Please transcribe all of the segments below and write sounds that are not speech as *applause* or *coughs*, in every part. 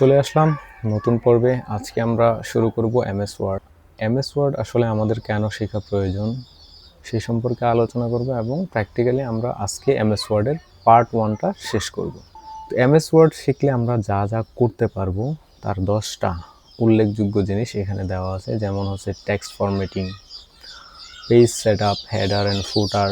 চলে আসলাম নতুন পর্বে। আজকে আমরা শুরু করব এমএস ওয়ার্ড। এমএস ওয়ার্ড আসলে আমাদের কেন শেখা প্রয়োজন সেই সম্পর্কে আলোচনা করব এবং প্র্যাকটিক্যালি আমরা আজকে এমএস ওয়ার্ডের পার্ট ওয়ানটা শেষ করব। তো এমএস ওয়ার্ড শিখলে আমরা যা যা করতে পারব তার দশটা উল্লেখযোগ্য জিনিস এখানে দেওয়া আছে, যেমন হচ্ছে text formatting page set up header and footer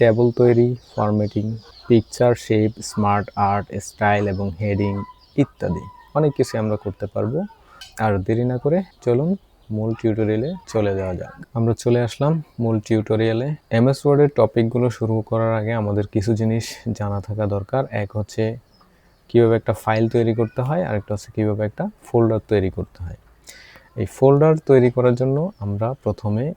table তৈরি formatting picture shape smart art style এবং হেডিং ইত্যাদি। অনেক কিছু আমরা করতে পারব। আর দেরি না করে চলুন মূল টিউটোরিয়ালে চলে যাওয়া যাক। আমরা চলে আসলাম মূল টিউটোরিয়ালে এমএস ওয়ার্ডের টপিকগুলো শুরু করার আগে আমাদের কিছু জিনিস জানা থাকা দরকার। এক হচ্ছে কীভাবে একটা ফাইল তৈরি করতে হয় আর একটা হচ্ছে কীভাবে একটা ফোল্ডার তৈরি করতে হয়। এই ফোল্ডার তৈরি করার জন্য আমরা প্রথমে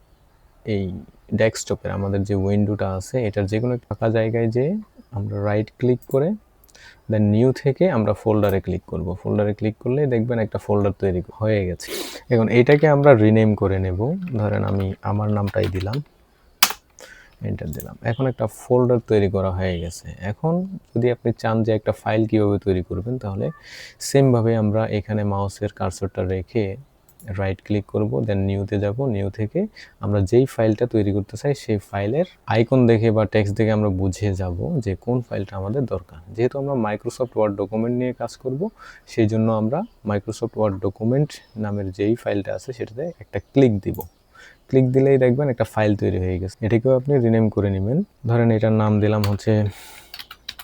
এই ডেস্কটপের আমাদের যে উইন্ডোটা আছে, এটার যে কোনো ফাঁকা জায়গায় যে আমরা রাইট ক্লিক করে দেন নিউ থেকে আমরা ফোল্ডারে ক্লিক করব। ফোল্ডারে ক্লিক করলে দেখবেন একটা ফোল্ডার তৈরি হয়ে গেছে। এখন এইটাকে আমরা রিনেম করে নেব। ধরেন আমি আমার নামটাই দিলাম। এন্টার দিলাম। এখন একটা ফোল্ডার তৈরি করা হয়ে গেছে। এখন যদি আপনি চান যে একটা ফাইল কীভাবে তৈরি করবেন, তাহলে সেমভাবে আমরা এখানে মাউসের কার্সরটা রেখে রাইট ক্লিক করব দেন নিউতে যাব নিউ থেকে আমরা যেই ফাইলটা তৈরি করতে চাই সেই ফাইলের আইকন দেখে বা টেক্সট দেখে আমরা বুঝে যাব যে কোন ফাইলটা আমাদের দরকার। যেহেতু আমরা মাইক্রোসফট ওয়ার্ড ডকুমেন্ট নিয়ে কাজ করব, সেই জন্য আমরা মাইক্রোসফট ওয়ার্ড ডকুমেন্ট নামের যেই ফাইলটা আছে সেটাতে একটা ক্লিক দিব। ক্লিক দিলেই দেখবেন একটা ফাইল তৈরি হয়ে গেছে। এটাকেও আপনি রিনেম করে নেবেন। ধরেন এটার নাম দিলাম হচ্ছে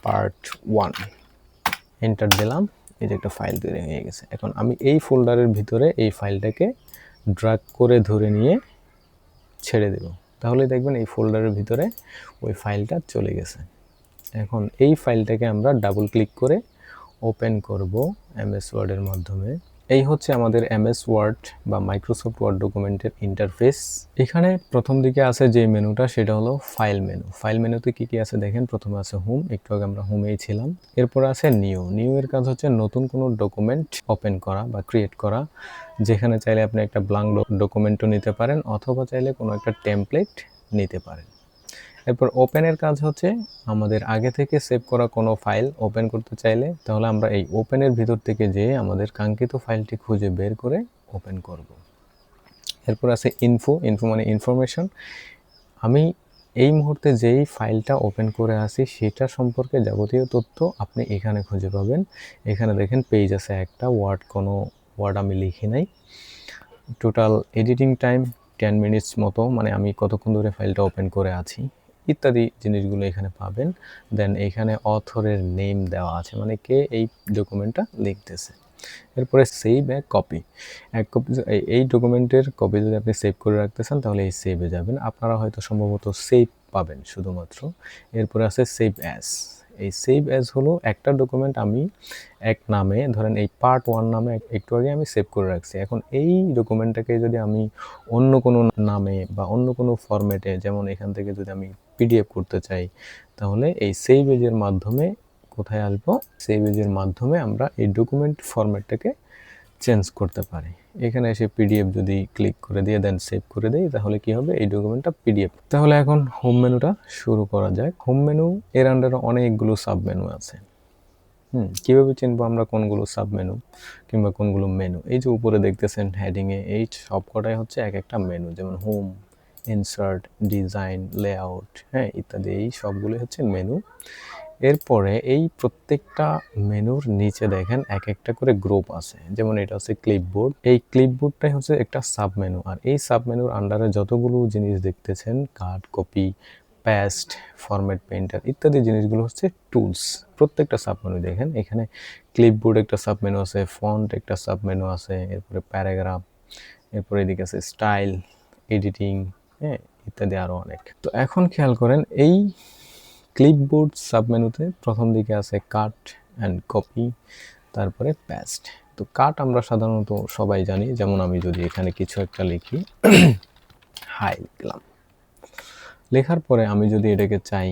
পার্ট ওয়ান এন্টার দিলাম। এই যে একটা ফাইল তৈরি হয়ে গেছে। এখন আমি এই ফোল্ডারের ভিতরে এই ফাইলটাকে ড্রাগ করে ধরে নিয়ে ছেড়ে দেব। তাহলে দেখবেন এই ফোল্ডারের ভিতরে ওই ফাইলটা চলে গেছে। এখন এই ফাইলটাকে আমরা ডাবল ক্লিক করে ওপেন করব এমএস ওয়ার্ডের মাধ্যমে। এই হচ্ছে আমাদের এমএস ওয়ার্ড বা মাইক্রোসফট ওয়ার্ড ডকুমেন্টের ইন্টারফেস এখানে প্রথম দিকে আছে যে মেনুটা, সেটা হলো ফাইল মেনু ফাইল মেনুতে কী কী আছে দেখেন? প্রথমে আছে হোম একটু আগে আমরা হোমেই ছিলাম। এরপর আছে নিউ নিউ এর কাজ হচ্ছে নতুন কোনো ডকুমেন্ট ওপেন করা বা ক্রিয়েট করা, যেখানে চাইলে আপনি একটা ব্লাঙ্ক ডকুমেন্টও নিতে পারেন, অথবা চাইলে কোনো একটা টেমপ্লেট নিতে পারেন। এরপর ওপেনের কাজ হচ্ছে আমাদের আগে থেকে সেভ করা কোনো ফাইল ওপেন করতে চাইলে, তাহলে আমরা এই ওপেনের ভিতর থেকে যেয়ে আমাদের কাঙ্ক্ষিত ফাইলটি খুঁজে বের করে ওপেন করব। এরপর আছে ইনফো ইনফো মানে ইনফরমেশন আমি এই মুহূর্তে যেই ফাইলটা ওপেন করে আসি সেটা সম্পর্কে যাবতীয় তথ্য আপনি এখানে খুঁজে পাবেন। এখানে দেখেন পেজ আছে একটা ওয়ার্ড কোনো ওয়ার্ড আমি লিখি নাই। Total editing time ten minutes মতো মানে আমি কতক্ষণ ধরে ফাইলটা ওপেন করে আছি। ইত্যাদি জিনিসগুলো এখানে পাবেন। দেন এখানে অথরের নেম দেওয়া আছে মানে কে এই ডকুমেন্টটা লিখতেছে। এরপরে সেভ এক কপি এক কপি এই ডকুমেন্টের কপি যদি আপনি সেভ করে রাখতে চান, তাহলে এই সেভে যাবেন। আপনারা হয়তো সম্ভবত সেভ পাবেন শুধুমাত্র। এরপরে আছে সেভ অ্যাস এই সেভ অ্যাজ হলো একটা ডকুমেন্ট আমি এক নামে, ধরেন এই পার্ট ওয়ান নামে একটু আগে আমি সেভ করে রাখছি। এখন এই ডকুমেন্টটাকে যদি আমি অন্য কোনো নামে বা অন্য কোনো ফরম্যাটে যেমন এখান থেকে যদি আমি পিডিএফ করতে চাই, তাহলে এই সেভ এজের মাধ্যমে কোথায় আসব? সেভ এজের মাধ্যমে আমরা এই ডকুমেন্ট ফরম্যাটটাকে চেঞ্জ করতে পারি। এখানে এসে পিডিএফ যদি ক্লিক করে দিয়ে দেন সেভ করে দেই, তাহলে কি হবে? এই ডকুমেন্টটা পিডিএফ তাহলে এখন হোম মেনুটা শুরু করা যাক। হোম মেনু এর আন্ডারে অনেকগুলো সাব মেনু আছে। হুম, কীভাবে চিনবো আমরা কোনগুলো সাব মেনু কিংবা কোনগুলো মেনু এই যে উপরে দেখতেছেন হেডিংয়ে এই সব কটাই হচ্ছে এক একটা মেনু যেমন হোম ইনসার্ট, ডিজাইন, লেআউট হ্যাঁ ইত্যাদি, এই সবগুলো হচ্ছে মেনু। এরপরে এই প্রত্যেকটা মেনুর নিচে দেখেন এক একটা করে গ্রুপ আছে। যেমন এটা হচ্ছে ক্লিপবোর্ড এই ক্লিপবোর্ডটাই হচ্ছে একটা সাব মেনু আর এই সাব মেনুর আন্ডারে যতগুলো জিনিস দেখতেছেন cut copy paste format painter ইত্যাদি জিনিসগুলো হচ্ছে টুলস প্রত্যেকটা সাব মেনু দেখেন। এখানে ক্লিপবোর্ড একটা সাব মেনু আছে ফন্ট একটা সাব মেনু আছে, এরপরে প্যারাগ্রাফ এরপরে এদিকে আছে স্টাইল এডিটিং হ্যাঁ ইত্যাদি আরও অনেক। তো এখন খেয়াল করেন, এই ক্লিপবোর্ড সাবমেনুতে প্রথম দিকে আছে কাট অ্যান্ড কপি তারপরে প্যাস্ট তো কাট আমরা সাধারণত সবাই জানি, যেমন আমি যদি এখানে কিছু একটা লিখি *coughs* হাই লিখলাম। লেখার পরে আমি যদি এটাকে চাই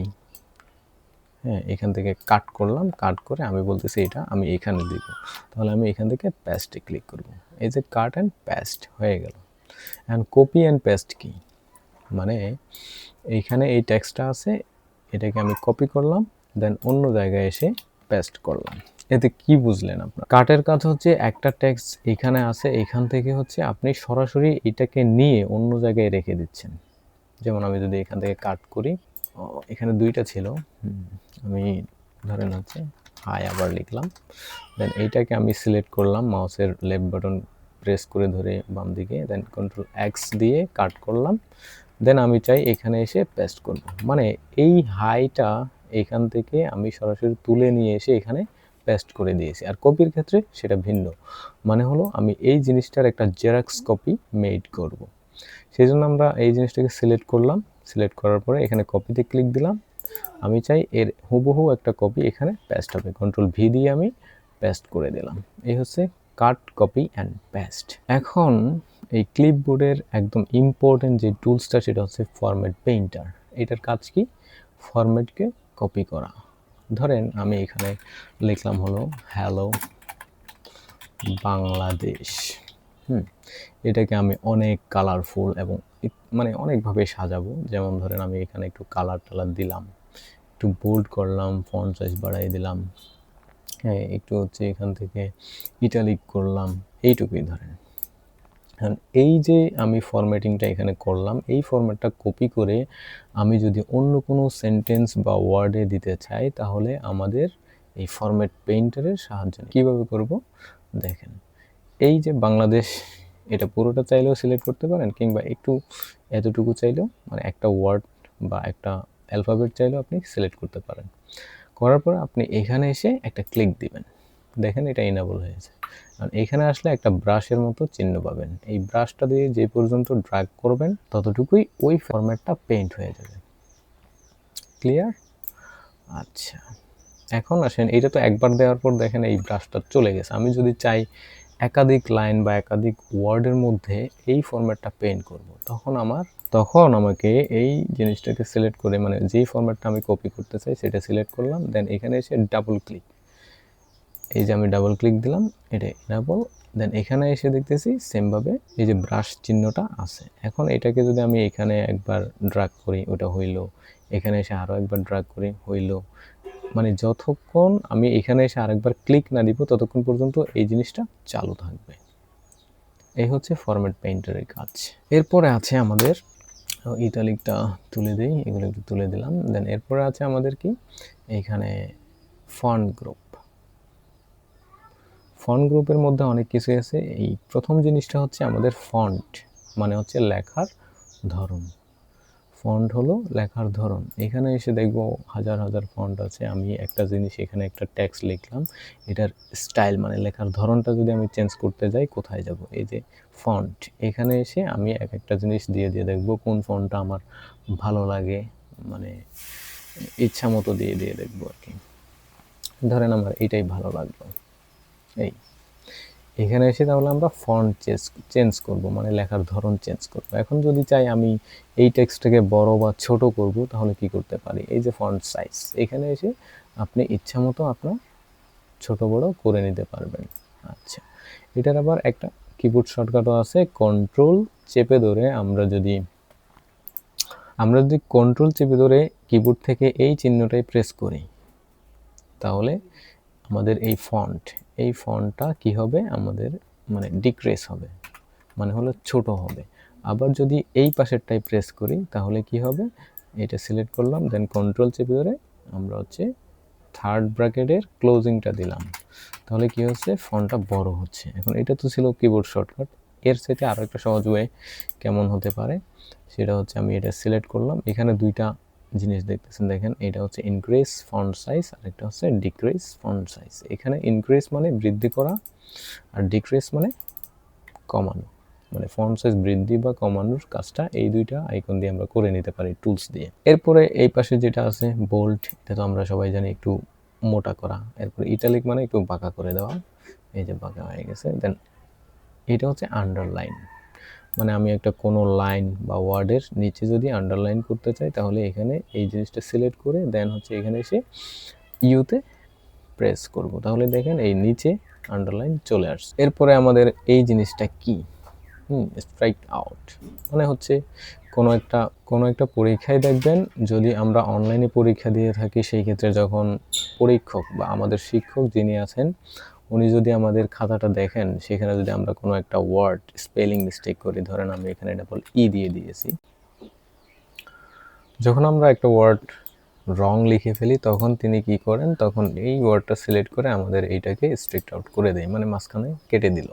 হ্যাঁ এখান থেকে কাট করলাম কাট করে আমি বলতেছি এটা আমি এখানে দিব। তাহলে আমি এখান থেকে প্যাস্টে ক্লিক করব। এই যে কাট অ্যান্ড প্যাস্ট হয়ে গেল। অ্যান্ড কপি অ্যান্ড প্যাস্ট কি? মানে এইখানে এই টেক্সটটা আছে, এটাকে আমি কপি করলাম দেন অন্য জায়গায় এসে পেস্ট করলাম। এতে কি বুঝলেন আপনার? কাটের কাজ হচ্ছে একটা ট্যাক্স এখানে আছে, এখান থেকে হচ্ছে আপনি সরাসরি এটাকে নিয়ে অন্য জায়গায় রেখে দিচ্ছেন। যেমন আমি যদি এখান থেকে কাট করি এখানে দুইটা ছিল আমি ধরেন হচ্ছে হাই আবার লিখলাম দেন এইটাকে আমি সিলেক্ট করলাম, মাউসের লেফট বাটন প্রেস করে ধরে বাম দিকে দেন কন্ট্রোল এক্স দিয়ে কাট করলাম দেন আমি চাই এখানে এসে পেস্ট করব। মানে এই হাইটা এখান থেকে আমি সরাসরি তুলে নিয়ে এসে এখানে পেস্ট করে দিয়েছি। আর কপির ক্ষেত্রে সেটা ভিন্ন। মানে হলো আমি এই জিনিসটার একটা জেরক্স কপি মেড করব। সেই জন্য আমরা এই জিনিসটাকে সিলেক্ট করলাম। সিলেক্ট করার পরে এখানে কপিতে ক্লিক দিলাম। আমি চাই এর হুবহু একটা কপি এখানে পেস্ট হবে। কন্ট্রোল ভি দিয়ে আমি পেস্ট করে দিলাম। এই হচ্ছে কাট কপি অ্যান্ড পেস্ট এখন এই ক্লিপবোর্ডের একদম ইম্পর্টেন্ট যে টুলসটা সেটা হচ্ছে ফরম্যাট পেইন্টার এটার কাজ কি? ফরম্যাটকে কপি করা। ধরেন আমি এখানে লিখলাম হলো হ্যালো বাংলাদেশ হুম, এটাকে আমি অনেক কালারফুল এবং মানে অনেকভাবে সাজাবো। যেমন ধরেন আমি এখানে একটু কালার টালার দিলাম, একটু বোল্ড করলাম ফন্ট সাইজ বাড়াই দিলাম হ্যাঁ একটু হচ্ছে এখান থেকে ইটালিক করলাম, এইটুকুই ধরেন। এই যে আমি ফরম্যাটিংটা এখানে করলাম, এই ফরম্যাটটা কপি করে আমি যদি অন্য কোনো সেন্টেন্স বা ওয়ার্ডে দিতে চাই, তাহলে আমাদের এই ফরম্যাট পেইন্টারের সাহায্য। কীভাবে করব দেখেন, এই যে বাংলাদেশ, এটা পুরোটা চাইলেও সিলেক্ট করতে পারেন, কিংবা একটু এতটুকু চাইলেও মানে একটা ওয়ার্ড বা একটা অ্যালফাবেট চাইলেও আপনি সিলেক্ট করতে পারেন করার পর আপনি এখানে এসে একটা ক্লিক দিবেন দেখেন এটা ইনাবল হয়েছে। আর এখানে আসলে একটা ব্রাশের মতো চিহ্ন পাবেন। এই ব্রাশটা দিয়ে যে পর্যন্ত ড্রাগ করবেন, ততটুকুই ওই ফরম্যাটটা পেইন্ট হয়ে যাবে। ক্লিয়ার আচ্ছা। এখন আসেন, এটা তো একবার দেওয়ার পর দেখেন এই ব্রাশটা চলে গেছে। আমি যদি চাই একাধিক লাইন বা একাধিক ওয়ার্ডের মধ্যে এই ফরম্যাটটা পেইন্ট করব, তখন আমার, তখন আমাকে এই জিনিসটাকে সিলেক্ট করে মানে যেই ফরম্যাটটা আমি কপি করতে চাই, সেটা সিলেক্ট করলাম দেন এখানে এসে ডাবল ক্লিক এই যে আমি ডাবল ক্লিক দিলাম, এটা ইনাবল দেন এখানে এসে দেখতেছি সেমভাবে এই যে ব্রাশ চিহ্নটা আছে। এখন এটাকে যদি আমি এখানে একবার ড্রাগ করি, ওটা হইল, এখানে এসে আরও একবার ড্রাগ করি, হইল। মানে যতক্ষণ আমি এখানে এসে আরেকবার ক্লিক না দিব, ততক্ষণ পর্যন্ত এই জিনিসটা চালু থাকবে। এই হচ্ছে ফরম্যাট পেইন্টারের কাজ। এরপরে আছে আমাদের ইটালিকটা তুলে দিই, এগুলো একটু তুলে দিলাম। দেন এরপরে আছে আমাদের কি? এইখানে ফন্ট গ্রুপ ফন্ট গ্রুপের মধ্যে অনেক কিছু আছে। এই প্রথম জিনিসটা হচ্ছে আমাদের ফন্ট মানে হচ্ছে লেখার ধরন। ফন্ট হলো লেখার ধরন। এখানে এসে দেখব হাজার হাজার ফন্ট আছে। আমি একটা জিনিস এখানে একটা ট্যাক্স লিখলাম। এটার স্টাইল মানে লেখার ধরনটা যদি আমি চেঞ্জ করতে যাই, কোথায় যাব? এই যে ফন্ট এখানে এসে আমি এক একটা জিনিস দিয়ে দিয়ে দেখব কোন ফন্টটা আমার ভালো লাগে মানে ইচ্ছা মতো দিয়ে দিয়ে দেখব আর কি। ধরেন আমার এটাই ভালো লাগল। এই। এখানে এসে তাহলে আমরা ফন্ট চেঞ্জ চেঞ্জ করব মানে লেখার ধরন চেঞ্জ করব। এখন যদি চাই আমি এই টেক্সটটাকে বড় বা ছোট করব, তাহলে কি করতে পারি? এই যে ফন্ট সাইজ এখানে এসে আপনি ইচ্ছা মতো আপনার ছোট বড় করে নিতে পারবেন। আচ্ছা এটার আবার একটা কিবোর্ড শর্টকাটও আছে কন্ট্রোল চেপে ধরে আমরা যদি আমরা যদি কন্ট্রোল চেপে ধরে কিবোর্ড থেকে এই চিহ্নটাই প্রেস করি, তাহলে আমাদের এই ফন্ট এই ফন্টটা কি হবে? আমাদের মানে ডিক্রেস হবে মানে হলো ছোট হবে। আবার যদি এই পাশেরটাই প্রেস করি, তাহলে কি হবে? এটা সিলেক্ট করলাম দেন কন্ট্রোল চেপে ধরে আমরা হচ্ছে থার্ড ব্র্যাকেটের ক্লোজিংটা দিলাম। তাহলে কি হচ্ছে? ফন্টটা বড় হচ্ছে। এখন এটা তো ছিল কিবোর্ড শর্টকাট এর সাথে আরও একটা সহজ ওয়ে কেমন হতে পারে? সেটা হচ্ছে আমি এটা সিলেক্ট করলাম। এখানে দুইটা জিনিস দেখতেছেন, দেখেন, এটা হচ্ছে ইনক্রিজ ফন্ট সাইজ আর একটা হচ্ছে ডিক্রিজ ফন্ট সাইজ এখানে ইনক্রিজ মানে বৃদ্ধি করা আর ডিক্রিজ মানে কমানো। মানে ফন্ট সাইজ বৃদ্ধি বা কমানোর কাজটা এই দুইটা আইকন দিয়ে আমরা করে নিতে পারি টুলস দিয়ে। এরপরে এই পাশে যেটা আছে বোল্ট এটা তো আমরা সবাই জানি একটু মোটা করা। এরপরে ইটালিক মানে একটু বাঁকা করে দেওয়া। এই যে বাঁকা হয়ে গেছে। দেন এটা হচ্ছে আন্ডারলাইন মানে আমি একটা কোনো লাইন বা ওয়ার্ডের নিচে যদি আন্ডারলাইন করতে চাই, তাহলে এখানে এই জিনিসটা সিলেক্ট করে দেন হচ্ছে এখানে এসে ইউতে প্রেস করব। তাহলে দেখেন এই নিচে আন্ডারলাইন চলে আসছে। এরপরে আমাদের এই জিনিসটা কি? হুম স্ট্রাইক আউট মানে হচ্ছে কোনো একটা কোনো একটা পরীক্ষায় দেখবেন যদি আমরা অনলাইনে পরীক্ষা দিয়ে থাকি, সেই ক্ষেত্রে যখন পরীক্ষক বা আমাদের শিক্ষক যিনি আছেন উনি যদি আমাদের খাতাটা দেখেন, সেখানে যদি আমরা কোনো একটা ওয়ার্ড স্পেলিং মিস্টেক করি, ধরেন আমি এখানে ডাবল ই দিয়ে দিয়েছি। যখন আমরা একটা ওয়ার্ড রং লিখে ফেলি, তখন তিনি কি করেন? তখন এই ওয়ার্ডটা সিলেক্ট করে আমাদের এইটাকে স্ট্রিক্ট আউট করে দেয় মানে মাঝখানে কেটে দিল।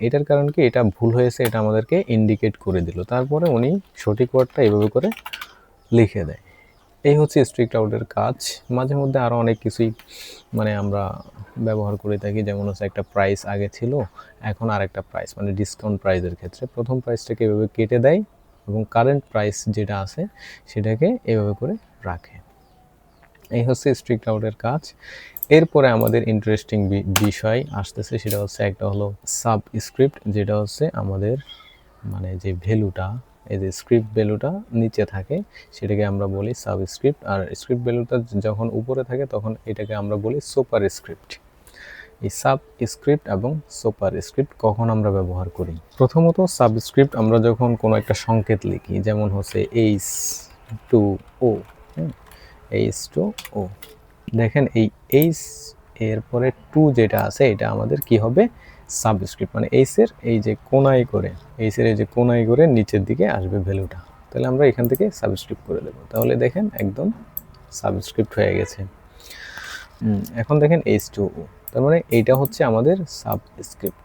এটার কারণ কি? এটা ভুল হয়েছে, এটা আমাদেরকে ইন্ডিকেট করে দিল। তারপরে উনি সঠিক ওয়ার্ডটা এভাবে করে লিখে দেয়। এই হচ্ছে স্ট্রিক্ট আউটের কাজ। মাঝে মধ্যে আরও অনেক কিছুই মানে আমরা ব্যবহার করে থাকি। যেমন হচ্ছে একটা প্রাইস আগে ছিল, এখন আর একটা প্রাইস মানে ডিসকাউন্ট প্রাইসের ক্ষেত্রে। প্রথম প্রাইসটাকে এভাবে কেটে দেয় এবং কারেন্ট প্রাইস যেটা আছে, সেটাকে এভাবে করে রাখে। এই হচ্ছে স্ট্রিক্ট আউটের কাজ। এরপরে আমাদের ইন্টারেস্টিং বিষয় আসতেছে, সেটা হচ্ছে একটা হলো সাবস্ক্রিপ্ট যেটা হচ্ছে আমাদের মানে যে ভ্যালুটা এই যে স্ক্রিপ্ট ভ্যালুটা নিচে থাকে, সেটাকে আমরা বলি সাব স্ক্রিপ্ট আর স্ক্রিপ্ট ভ্যালুটা যখন উপরে থাকে তখন এটাকে আমরা বলি সুপার স্ক্রিপ্ট এই সাব স্ক্রিপ্ট এবং সুপার স্ক্রিপ্ট কখন আমরা ব্যবহার করি? প্রথমত সাবস্ক্রিপ্ট আমরা যখন কোনো একটা সংকেত লিখি, যেমন হচ্ছে H two O H two O দেখেন এই এইচ এরপরে টু যেটা আছে, এটা আমাদের কি হবে? সাবস্ক্রিপ্ট মানে এইচের এই যে কোনায় করে এইচের এই যে কোনায় করে নিচের দিকে আসবে ভ্যালুটা। তাহলে আমরা এখান থেকে সাবস্ক্রিপ্ট করে দেবো। তাহলে দেখেন একদম সাবস্ক্রিপ্ট হয়ে গেছে। এখন দেখেন এইচ টু তার মানে এইটা হচ্ছে আমাদের সাবস্ক্রিপ্ট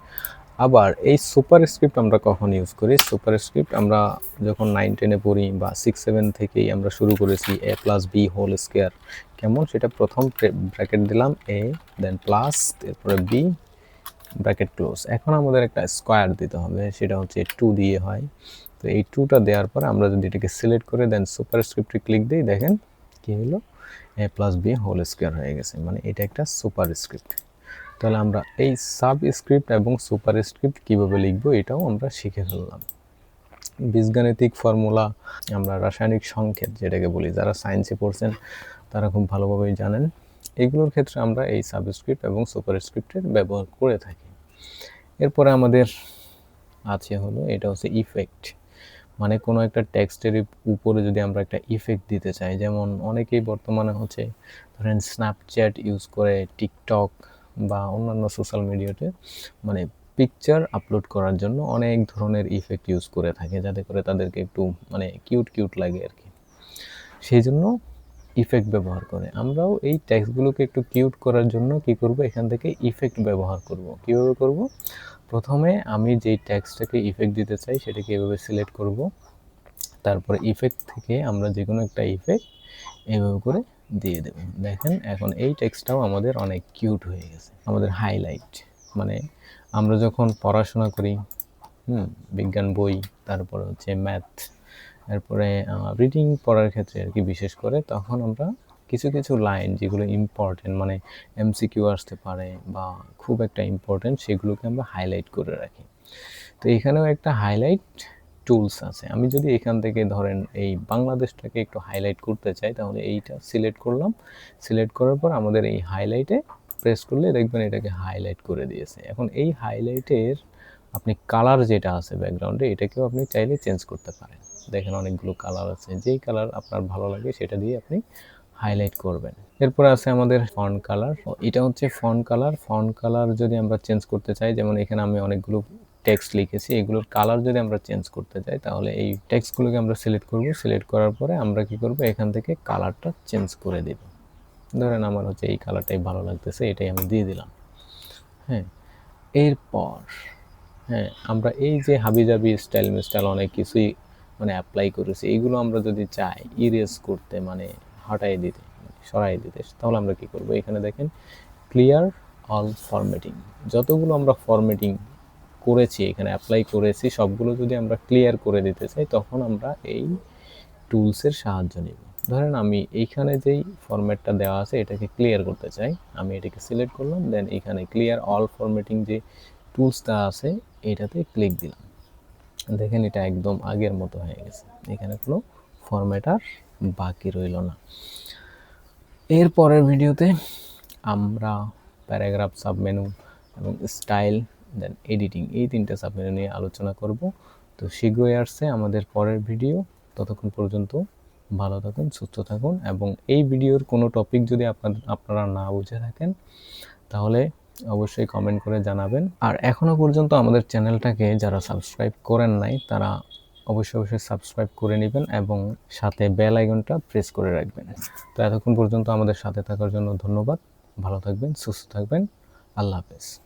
আবার এই সুপার স্ক্রিপ্ট আমরা কখন ইউজ করি? সুপার স্ক্রিপ্ট আমরা যখন নাইন টেনে পড়ি বা সিক্স সেভেন থেকেই আমরা শুরু করেছি A plus B whole square কেমন? সেটা প্রথম ব্র্যাকেট দিলাম এ দেন প্লাস এরপরে বি ব্র্যাকেট ক্লোজ এখন আমাদের একটা স্কোয়ার দিতে হবে, সেটা হচ্ছে টু দিয়ে হয়। তো এই টুটা দেওয়ার পর আমরা যদি এটাকে সিলেক্ট করে দেন সুপার স্ক্রিপ্টে ক্লিক দিই, দেখেন কী হলো? A plus B whole square হয়ে গেছে মানে এটা একটা সুপার স্ক্রিপ্ট তাহলে আমরা এই সাব স্ক্রিপ্ট এবং সুপার স্ক্রিপ্ট কীভাবে লিখব, এটাও আমরা শিখে ফেললাম। বীজগাণিতিক ফর্মুলা আমরা রাসায়নিক সংকেত যেটাকে বলি, যারা সায়েন্সে পড়ছেন, তারা খুব ভালোভাবেই জানেন। এগুলোর ক্ষেত্রে আমরা এই সাবস্ক্রিপ্ট এবং সুপার স্ক্রিপ্টের ব্যবহার করে থাকি। এরপরে আমাদের আছে হলো, এটা হচ্ছে ইফেক্ট মানে কোনো একটা টেক্সটের উপরে যদি আমরা একটা ইফেক্ট দিতে চাই, যেমন অনেকেই বর্তমানে হচ্ছে ধরেন স্ন্যাপচ্যাট ইউজ করে টিকটক বা অন্যান্য সোশ্যাল মিডিয়াতে মানে পিকচার আপলোড করার জন্য অনেক ধরনের ইফেক্ট ইউজ করে থাকে, যাতে করে তাদেরকে একটু মানে কিউট কিউট লাগে আর কি। সেই জন্য ইফেক্ট ব্যবহার করে। আমরাও এই ট্যাক্সগুলোকে একটু কিউট করার জন্য কি করব? এখান থেকে ইফেক্ট ব্যবহার করব। কীভাবে করব? প্রথমে আমি যেই ট্যাক্সটাকে ইফেক্ট দিতে চাই, সেটাকে এভাবে সিলেক্ট করব। তারপরে ইফেক্ট থেকে আমরা যে কোনো একটা ইফেক্ট এভাবে করে দিয়ে দেব। দেখেন, এখন এই টেক্সটটাও আমাদের অনেক কিউট হয়ে গেছে। আমাদের হাইলাইট মানে আমরা যখন পড়াশোনা করি, হুম, বিজ্ঞান বই, তারপরে হচ্ছে ম্যাথ এরপরে রিডিং পড়ার ক্ষেত্রে আর কি বিশেষ করে, তখন আমরা কিছু কিছু লাইন যেগুলো ইম্পর্টেন্ট মানে এমসিকিউ আসতে পারে বা খুব একটা ইম্পর্টেন্ট সেগুলোকে আমরা হাইলাইট করে রাখি। তো এখানেও একটা হাইলাইট টুলস আছে। আমি যদি এখান থেকে ধরেন এই বাংলাদেশটাকে একটু হাইলাইট করতে চাই, তাহলে এইটা সিলেক্ট করলাম। সিলেক্ট করার পর আমাদের এই হাইলাইটে প্রেস করলে দেখবেন এটাকে হাইলাইট করে দিয়েছে। এখন এই হাইলাইটের আপনি কালার যেটা আছে ব্যাকগ্রাউন্ডে এটাকেও আপনি চাইলে চেঞ্জ করতে পারেন। দেখেন অনেকগুলো কালার আছে, যেই কালার আপনার ভালো লাগে সেটা দিয়ে আপনি হাইলাইট করবেন। এরপরে আছে আমাদের ফন্ট কালার এটা হচ্ছে ফন্ট কালার ফন্ট কালার যদি আমরা চেঞ্জ করতে চাই, যেমন এখানে আমি অনেকগুলো টেক্সট লিখেছি, এগুলোর কালার যদি আমরা চেঞ্জ করতে চাই, তাহলে এই টেক্সটগুলোকে আমরা সিলেক্ট করব। সিলেক্ট করার পরে আমরা কি করব? এখান থেকে কালারটা চেঞ্জ করে দেব। ধরেন আমার হচ্ছে এই কালারটাই ভালো লাগতেছে, এটাই আমি দিয়ে দিলাম। হ্যাঁ এরপর হ্যাঁ আমরা এই যে হাবিজাবি স্টাইল মিস্টাইল অনেক কিছুই মানে অ্যাপ্লাই করেছি, এইগুলো আমরা যদি চাই ইরেজ করতে মানে হটাই দিতে সরাই দিতে, তাহলে আমরা কি করব? এখানে দেখেন ক্লিয়ার অল ফরম্যাটিং যতগুলো আমরা ফরম্যাটিং করেছি, এখানে অ্যাপ্লাই করেছি, সবগুলো যদি আমরা ক্লিয়ার করে দিতে চাই, তখন আমরা এই টুলসের সাহায্য নিব। ধরেন আমি এইখানে যেই ফরম্যাটটা দেওয়া আছে, এটাকে ক্লিয়ার করতে চাই, আমি এটাকে সিলেক্ট করলাম দেন এখানে ক্লিয়ার অল ফরম্যাটিং যে টুলসটা আছে, এটাতে ক্লিক দিলাম। দেখেন এটা একদম আগের মতো হয়ে গেছে। এখানে কোনো ফরম্যাট আর বাকি রইল না। এর পরের ভিডিওতে আমরা প্যারাগ্রাফ সাবমেনু এবং স্টাইল দেন এডিটিং এই তিনটা সাবজেক্ট নিয়ে আলোচনা করব। তো শীঘ্রই আসছে আমাদের পরের ভিডিও ততক্ষণ পর্যন্ত ভালো থাকুন, সুস্থ থাকুন এবং এই ভিডিওর কোনো টপিক যদি আপনাদের, আপনারা না বুঝে থাকেন, তাহলে অবশ্যই কমেন্ট করে জানাবেন। আর এখনও পর্যন্ত আমাদের চ্যানেলটাকে যারা সাবস্ক্রাইব করেন নাই, তারা অবশ্যই অবশ্যই সাবস্ক্রাইব করে নেবেন এবং সাথে বেল আইকনটা প্রেস করে রাখবেন। তো এতক্ষণ পর্যন্ত আমাদের সাথে থাকার জন্য ধন্যবাদ। ভালো থাকবেন, সুস্থ থাকবেন। আল্লাহ হাফেজ।